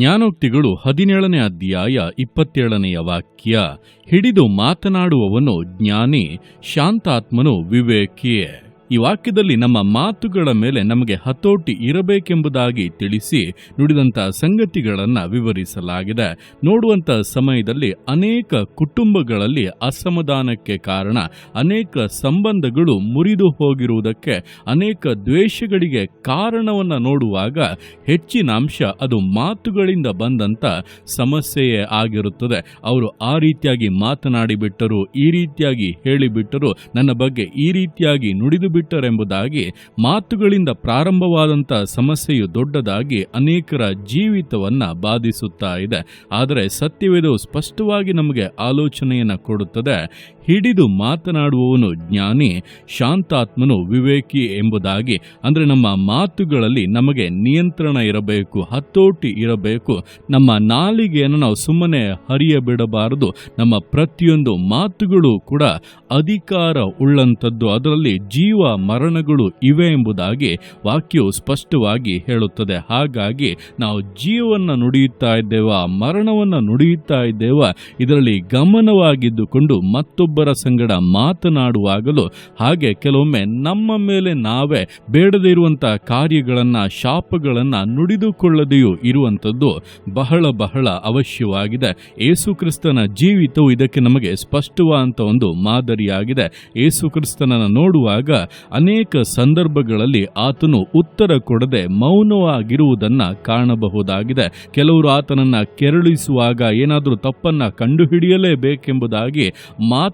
ಜ್ಞಾನೋಕ್ತಿಗಳು ಹದಿನೇಳನೇ ಅಧ್ಯಾಯ ಇಪ್ಪತ್ತೇಳನೆಯ ವಾಕ್ಯ ಹಿಡಿದು ಮಾತನಾಡುವವನು ಜ್ಞಾನಿ ಶಾಂತಾತ್ಮನು ವಿವೇಕಿಯೇ. ಈ ವಾಕ್ಯದಲ್ಲಿ ನಮ್ಮ ಮಾತುಗಳ ಮೇಲೆ ನಮಗೆ ಹತೋಟಿ ಇರಬೇಕೆಂಬುದಾಗಿ ತಿಳಿಸಿ ನುಡಿದಂತ ಸಂಗತಿಗಳನ್ನು ವಿವರಿಸಲಾಗಿದೆ. ನೋಡುವಂಥ ಸಮಯದಲ್ಲಿ ಅನೇಕ ಕುಟುಂಬಗಳಲ್ಲಿ ಅಸಮಾಧಾನಕ್ಕೆ ಕಾರಣ, ಅನೇಕ ಸಂಬಂಧಗಳು ಮುರಿದು ಹೋಗಿರುವುದಕ್ಕೆ, ಅನೇಕ ದ್ವೇಷಗಳಿಗೆ ಕಾರಣವನ್ನು ನೋಡುವಾಗ ಹೆಚ್ಚಿನ ಅಂಶ ಅದು ಮಾತುಗಳಿಂದ ಬಂದಂಥ ಸಮಸ್ಯೆಯೇ ಆಗಿರುತ್ತದೆ. ಅವರು ಆ ರೀತಿಯಾಗಿ ಮಾತನಾಡಿಬಿಟ್ಟರು, ಈ ರೀತಿಯಾಗಿ ಹೇಳಿಬಿಟ್ಟರು, ನನ್ನ ಬಗ್ಗೆ ಈ ರೀತಿಯಾಗಿ ನುಡಿದು ಬಿಟ್ಟರೆಂಬುದಾಗಿ, ಮಾತುಗಳಿಂದ ಪ್ರಾರಂಭವಾದಂಥ ಸಮಸ್ಯೆಯು ದೊಡ್ಡದಾಗಿ ಅನೇಕರ ಜೀವಿತವನ್ನ ಬಾಧಿಸುತ್ತಾ ಇದೆ. ಆದರೆ ಸತ್ಯವೇದವು ಸ್ಪಷ್ಟವಾಗಿ ನಮಗೆ ಆಲೋಚನೆಯನ್ನು ಕೊಡುತ್ತದೆ. ಹಿಡಿದು ಮಾತನಾಡುವವನು ಜ್ಞಾನಿ, ಶಾಂತಾತ್ಮನು ವಿವೇಕಿ ಎಂಬುದಾಗಿ, ಅಂದರೆ ನಮ್ಮ ಮಾತುಗಳಲ್ಲಿ ನಮಗೆ ನಿಯಂತ್ರಣ ಇರಬೇಕು, ಹತೋಟಿ ಇರಬೇಕು, ನಮ್ಮ ನಾಲಿಗೆಯನ್ನು ನಾವು ಸುಮ್ಮನೆ ಹರಿಯ ಬಿಡಬಾರದು ನಮ್ಮ ಪ್ರತಿಯೊಂದು ಮಾತುಗಳು ಕೂಡ ಅಧಿಕಾರ ಉಳ್ಳಂಥದ್ದು, ಅದರಲ್ಲಿ ಜೀವ ಮರಣಗಳು ಇವೆ ಎಂಬುದಾಗಿ ವಾಕ್ಯವು ಸ್ಪಷ್ಟವಾಗಿ ಹೇಳುತ್ತದೆ. ಹಾಗಾಗಿ ನಾವು ಜೀವವನ್ನು ನುಡಿಯುತ್ತಾ ಇದ್ದೇವ, ಮರಣವನ್ನು ನುಡಿಯುತ್ತಾ ಇದ್ದೇವ, ಇದರಲ್ಲಿ ಗಮನವಾಗಿದ್ದುಕೊಂಡು ಮತ್ತೊಬ್ಬರ ಸಂಗಡ ಮಾತನಾಡುವಾಗಲೂ ಹಾಗೆ ಕೆಲವೊಮ್ಮೆ ನಮ್ಮ ಮೇಲೆ ನಾವೇ ಬೇಡದೇ ಇರುವಂತಹ ಕಾರ್ಯಗಳನ್ನ, ಶಾಪಗಳನ್ನ ನುಡಿದುಕೊಳ್ಳದೆಯೂ ಇರುವಂಥದ್ದು ಬಹಳ ಬಹಳ ಅವಶ್ಯವಾಗಿದೆ. ಏಸು ಕ್ರಿಸ್ತನ ಜೀವಿತವು ಇದಕ್ಕೆ ನಮಗೆ ಸ್ಪಷ್ಟವಾದ ಒಂದು ಮಾದರಿಯಾಗಿದೆ. ಏಸು ಕ್ರಿಸ್ತನನ್ನು ನೋಡುವಾಗ ಅನೇಕ ಸಂದರ್ಭಗಳಲ್ಲಿ ಆತನು ಉತ್ತರ ಕೊಡದೆ ಮೌನವಾಗಿರುವುದನ್ನ ಕಾಣಬಹುದಾಗಿದೆ. ಕೆಲವರು ಆತನನ್ನ ಕೆರಳಿಸುವಾಗ ಏನಾದರೂ ತಪ್ಪನ್ನ ಕಂಡುಹಿಡಿಯಲೇಬೇಕೆಂಬುದಾಗಿ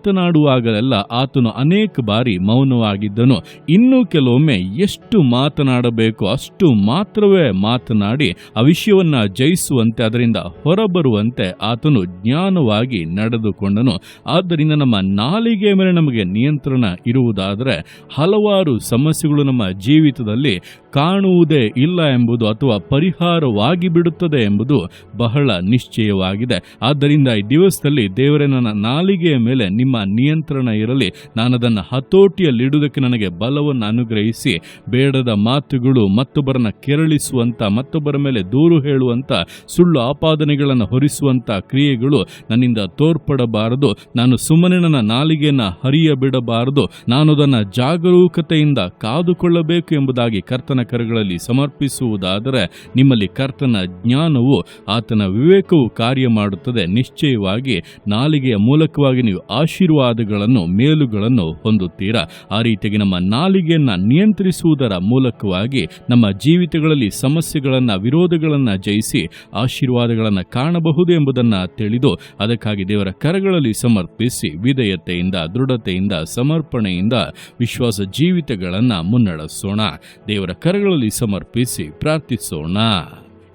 ಮಾತನಾಡುವಾಗಲೆಲ್ಲ ಆತನು ಅನೇಕ ಬಾರಿ ಮೌನವಾಗಿದ್ದನು. ಇನ್ನು ಕೆಲವೊಮ್ಮೆ ಎಷ್ಟು ಮಾತನಾಡಬೇಕು ಅಷ್ಟು ಮಾತ್ರವೇ ಮಾತನಾಡಿ ಆ ವಿಷಯವನ್ನ ಜಯಿಸುವಂತೆ ಅದರಿಂದ ಹೊರಬರುವಂತೆ ಆತನು ಜ್ಞಾನವಾಗಿ ನಡೆದುಕೊಂಡನು. ಆದ್ದರಿಂದ ನಮ್ಮ ನಾಲಿಗೆ ಮೇಲೆ ನಮಗೆ ನಿಯಂತ್ರಣ ಇರುವುದಾದರೆ ಹಲವಾರು ಸಮಸ್ಯೆಗಳು ನಮ್ಮ ಜೀವಿತದಲ್ಲಿ ಕಾಣುವುದೇ ಇಲ್ಲ ಎಂಬುದು ಅಥವಾ ಪರಿಹಾರವಾಗಿ ಬಿಡುತ್ತದೆ ಎಂಬುದು ಬಹಳ ನಿಶ್ಚಯವಾಗಿದೆ. ಆದ್ದರಿಂದ ಈ ದಿವಸದಲ್ಲಿ ದೇವರೇ ನನ್ನ ನಾಲಿಗೆಯ ಮೇಲೆ ನಿಮ್ಮ ನಿಯಂತ್ರಣ ಇರಲಿ. ನಾನು ಅದನ್ನು ಹತೋಟಿಯಲ್ಲಿಡುವುದಕ್ಕೆ ನನಗೆ ಬಲವನ್ನು ಅನುಗ್ರಹಿಸಿ, ಬೇಡದ ಮಾತುಗಳು ಮತ್ತೊಬ್ಬರನ್ನ ಕೆರಳಿಸುವಂತ, ಮತ್ತೊಬ್ಬರ ಮೇಲೆ ದೂರು ಹೇಳುವಂತ, ಸುಳ್ಳು ಆಪಾದನೆಗಳನ್ನು ಹೊರಿಸುವಂತ ಕ್ರಿಯೆಗಳು ನನ್ನಿಂದ ತೋರ್ಪಡಬಾರದು. ನಾನು ಸುಮ್ಮನೆ ನನ್ನ ನಾಲಿಗೆಯನ್ನು ಹರಿಯ ಬಿಡಬಾರದು ನಾನು ಅದನ್ನು ಜಾಗರೂಕತೆಯಿಂದ ಕಾದುಕೊಳ್ಳಬೇಕು ಎಂಬುದಾಗಿ ಕರ್ತನ ಕರಗಳಲ್ಲಿ ಸಮರ್ಪಿಸುವುದಾದರೆ, ನಿಮ್ಮಲ್ಲಿ ಕರ್ತನ ಜ್ಞಾನವು, ಆತನ ವಿವೇಕವು ಕಾರ್ಯ ಮಾಡುತ್ತದೆ. ನಿಶ್ಚಯವಾಗಿ ನಾಲಿಗೆಯ ಮೂಲಕವಾಗಿ ನೀವು ಆಶೀರ್ವಾದಗಳನ್ನು, ಮೇಲುಗಳನ್ನು ಹೊಂದುತ್ತೀರಾ? ಆ ರೀತಿಯಾಗಿ ನಮ್ಮ ನಾಲಿಗೆಯನ್ನು ನಿಯಂತ್ರಿಸುವುದರ ಮೂಲಕವಾಗಿ ನಮ್ಮ ಜೀವಿತಗಳಲ್ಲಿ ಸಮಸ್ಯೆಗಳನ್ನು, ವಿರೋಧಗಳನ್ನು ಜಯಿಸಿ ಆಶೀರ್ವಾದಗಳನ್ನು ಕಾಣಬಹುದು ಎಂಬುದನ್ನು ತಿಳಿದು ಅದಕ್ಕಾಗಿ ದೇವರ ಕರಗಳಲ್ಲಿ ಸಮರ್ಪಿಸಿ ವಿಧೇಯತೆಯಿಂದ, ದೃಢತೆಯಿಂದ, ಸಮರ್ಪಣೆಯಿಂದ ವಿಶ್ವಾಸ ಜೀವಿತಗಳನ್ನು ಮುನ್ನಡೆಸೋಣ. ದೇವರ ಕರಗಳಲ್ಲಿ ಸಮರ್ಪಿಸಿ ಪ್ರಾರ್ಥಿಸೋಣ.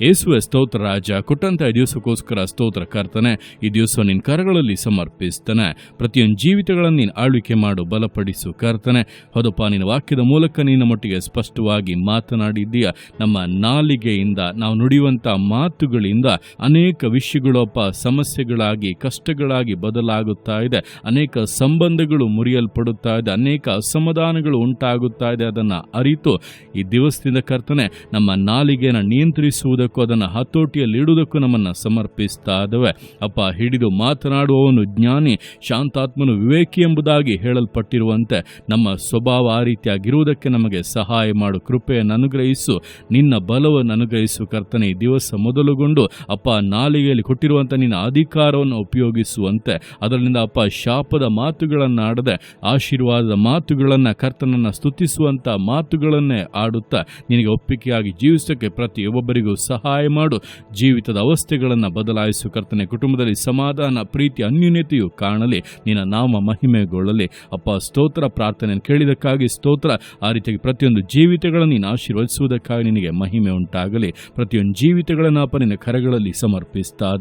ಯೇಸುವೆ ಸ್ತೋತ್ರ ರಾಜ ಕೊಟ್ಟಂತ ಈ ದಿವಸಕ್ಕೋಸ್ಕರ ಸ್ತೋತ್ರ ಕರ್ತನೆ, ಈ ದಿವಸ ನಿನ್ನ ಕರಗಳಲ್ಲಿ ಸಮರ್ಪಿಸ್ತಾನೆ. ಪ್ರತಿಯೊಂದು ಜೀವಿತಗಳನ್ನು ನೀನು ಆಳ್ವಿಕೆ ಮಾಡು, ಬಲಪಡಿಸು ಕರ್ತನೆ. ಹೌದಪ್ಪ, ನಿನ್ನ ವಾಕ್ಯದ ಮೂಲಕ ನಿನ್ನ ಮಟ್ಟಿಗೆ ಸ್ಪಷ್ಟವಾಗಿ ಮಾತನಾಡಿದ್ದೀಯ. ನಮ್ಮ ನಾಲಿಗೆಯಿಂದ, ನಾವು ನುಡಿಯುವಂಥ ಮಾತುಗಳಿಂದ ಅನೇಕ ವಿಷಯಗಳೊಪ್ಪ ಸಮಸ್ಯೆಗಳಾಗಿ, ಕಷ್ಟಗಳಾಗಿ ಬದಲಾಗುತ್ತಾ ಇದೆ. ಅನೇಕ ಸಂಬಂಧಗಳು ಮುರಿಯಲ್ಪಡುತ್ತಾ ಇದೆ. ಅನೇಕ ಅಸಮಾಧಾನಗಳು ಉಂಟಾಗುತ್ತಾ ಇದೆ. ಅದನ್ನು ಅರಿತು ಈ ದಿವಸದಿಂದ ಕರ್ತನೆ, ನಮ್ಮ ನಾಲಿಗೆಯನ್ನು ನಿಯಂತ್ರಿಸುವುದಕ್ಕೂ ಅದನ್ನು ಹತೋಟಿಯಲ್ಲಿಡುವುದಕ್ಕೂ ನಮ್ಮನ್ನು ಸಮರ್ಪಿಸ್ತಾ ಇದ್ದಾವೆ ಅಪ್ಪ, ಹಿಡಿದು ಮಾತನಾಡುವವನು ಜ್ಞಾನಿ, ಶಾಂತಾತ್ಮನು ವಿವೇಕಿ ಎಂಬುದಾಗಿ ಹೇಳಲ್ಪಟ್ಟಿರುವಂತೆ, ನಮ್ಮ ಸ್ವಭಾವ ಆ ರೀತಿಯಾಗಿರುವುದಕ್ಕೆ ನಮಗೆ ಸಹಾಯ ಮಾಡು, ಕೃಪೆಯನ್ನು ಅನುಗ್ರಹಿಸು, ನಿನ್ನ ಬಲವನ್ನು ಅನುಗ್ರಹಿಸು, ಕರ್ತನೆ, ಈ ದಿವಸ ಮೊದಲುಗೊಂಡು ಅಪ್ಪ ನಾಲಿಗೆಯಲ್ಲಿ ಕೊಟ್ಟಿರುವಂಥ ನಿನ್ನ ಅಧಿಕಾರವನ್ನು ಉಪಯೋಗಿಸುವಂತೆ ಅದರಿಂದ ಅಪ್ಪ ಶಾಪದ ಮಾತುಗಳನ್ನು ಆಡದೆ ಆಶೀರ್ವಾದದ ಮಾತುಗಳನ್ನು ಕರ್ತನನ್ನು ಸ್ತುತಿಸುವಂಥ ಮಾತುಗಳನ್ನೇ ಆಡುತ್ತಾ, ನಿನಗೆ ಒಪ್ಪಿಗೆಯಾಗಿ ಜೀವಿಸೋಕ್ಕೆ ಪ್ರತಿಯೊಬ್ಬರಿಗೂ ಸಹಾಯ ಮಾಡು. ಜೀವಿತದ ಅವಸ್ಥೆಗಳನ್ನು ಬದಲಾಯಿಸು. ಕರ್ತನೆ, ಕುಟುಂಬದಲ್ಲಿ ಸಮಾಧಾನ, ಪ್ರೀತಿ, ಅನ್ಯೂನ್ಯತೆಯು ಕಾಣಲಿ. ನಿನ್ನ ನಾಮ ಮಹಿಮೆಗೊಳ್ಳಲಿ. ಅಪ್ಪ, ಸ್ತೋತ್ರ ಪ್ರಾರ್ಥನೆಯನ್ನು ಕೇಳಿದಕ್ಕಾಗಿ ಸ್ತೋತ್ರ. ಆ ರೀತಿಯಾಗಿ ಪ್ರತಿಯೊಂದು ಜೀವಿತಗಳನ್ನು ನೀನು ಆಶೀರ್ವದಿಸುವುದಕ್ಕಾಗಿ ನಿನಗೆ ಮಹಿಮೆ ಉಂಟಾಗಲಿ. ಪ್ರತಿಯೊಂದು ಜೀವಿತಗಳನ್ನು ಅಪ್ಪ ನಿನ್ನ ಕರಗಳಲ್ಲಿ ಸಮರ್ಪಿಸ್ತಾ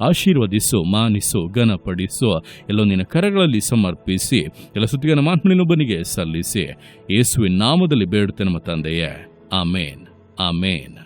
ಆಶೀರ್ವದಿಸು, ಮಾನಿಸು, ಘನಪಡಿಸು. ಎಲ್ಲೋ ನಿನ್ನ ಕರಗಳಲ್ಲಿ ಸಮರ್ಪಿಸಿ. ಎಲ್ಲ ಸುತ್ತಿಗೆ ನಮ್ಮ ಆತ್ಮನಿನೊಬ್ಬನಿಗೆ ಸಲ್ಲಿಸಿ. ಯೇಸುವಿನ ನಾಮದಲ್ಲಿ ಬೇಡುತ್ತೆ ನಮ್ಮ ತಂದೆಯೇ. ಆಮೇನ್. ಆಮೇನ್.